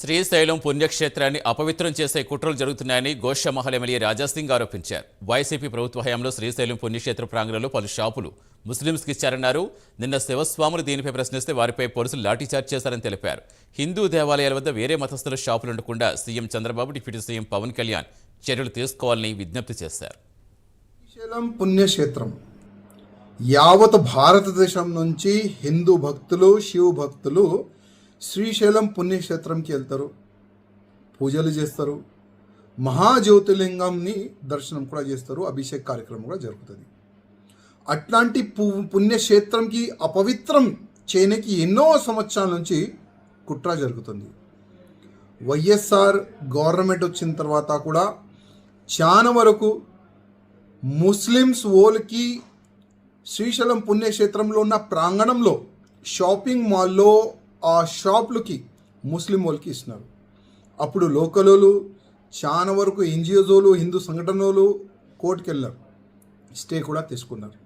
శ్రీశైలం పుణ్యక్షేత్రాన్ని అపవిత్రం చేసే కుట్రలు జరుగుతున్నాయని గోషమహల్ ఎమ్మెల్యే రాజాసింగ్ ఆరోపించారు. వైసీపీ ప్రభుత్వ హయాంలో శ్రీశైలం పుణ్యక్షేత్ర ప్రాంగణంలో పలు షాపులు ముస్లింస్కి ఇచ్చారన్నారు. నిన్న శివస్వాములు దీనిపై ప్రశ్నిస్తే వారిపై పోలీసులు లాఠీచార్జ్ చేశారని తెలిపారు. హిందూ దేవాలయాల వద్ద వేరే మతస్థుల షాపులు ఉండకుండా CM Chandrababu deputy CM Pawan Kalyan చర్యలు తీసుకోవాలని విజ్ఞప్తి చేశారు. శ్రీశైలం పుణ్యక్షేత్రం యావత్ భారతదేశం నుంచి హిందూ భక్తులు శివ భక్తులు శ్రీశైలం పుణ్యక్షేత్రంకి వెళ్తారు. పూజలు చేస్తారు. మహాజ్యోతిలింగంని దర్శనం కూడా చేస్తారు. అభిషేక్ కార్యక్రమం కూడా జరుగుతుంది. అట్లాంటి పు పుణ్యక్షేత్రంకి అపవిత్రం చేయనికి ఎన్నో సంవత్సరాల నుంచి కుట్ర జరుగుతుంది. వైఎస్ఆర్ గవర్నమెంట్ వచ్చిన తర్వాత కూడా చాలా వరకు ముస్లిమ్స్ ఓల్కి శ్రీశైలం పుణ్యక్షేత్రంలో ఉన్న ప్రాంగణంలో షాపింగ్ మాల్లో ఆ షాపులకి ముస్లిం వాళ్ళకి ఇస్తున్నారు. అప్పుడు లోకలోలు చాలా వరకు ఎన్జిఓజోలు హిందూ సంఘటనలు కోర్టుకు వెళ్ళారు స్టే కూడా తీసుకున్నారు.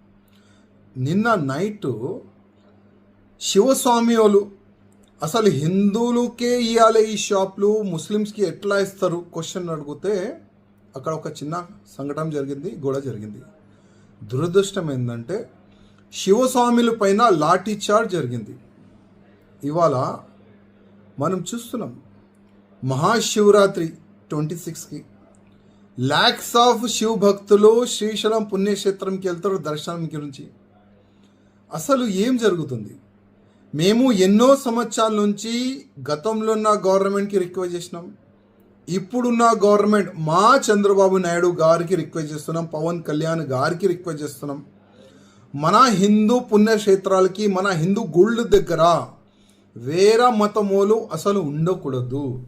నిన్న నైట్ శివస్వామి వాళ్ళు అసలు హిందువులకే ఇవ్వాలి ఈ షాపులు ముస్లిమ్స్కి ఎట్లా ఇస్తారు క్వశ్చన్ అడిగితే అక్కడ ఒక చిన్న సంఘటన జరిగింది గొడవ జరిగింది. దురదృష్టం ఏంటంటే శివస్వామిల పైన లాఠీ చార్జ్ జరిగింది. ఇవాళ మనం చూస్తున్నాం మహాశివరాత్రి ట్వంటీ సిక్స్కి. ల్యాక్స్ ఆఫ్ శివ భక్తులు శ్రీశైలం పుణ్యక్షేత్రంకి వెళ్తారు దర్శనం గురించి. అసలు ఏం జరుగుతుంది? మేము ఎన్నో సంవత్సరాల నుంచి గతంలో ఉన్న గవర్నమెంట్కి రిక్వెస్ట్ చేసినాం. ఇప్పుడున్న గవర్నమెంట్ మా చంద్రబాబు నాయుడు గారికి రిక్వెస్ట్ చేస్తున్నాం. పవన్ కళ్యాణ్ గారికి రిక్వెస్ట్ చేస్తున్నాం. మన హిందూ పుణ్యక్షేత్రాలకి మన హిందూ గుళ్ళు దగ్గర వేరే మతమోలు అసలు ఉండకూడదు.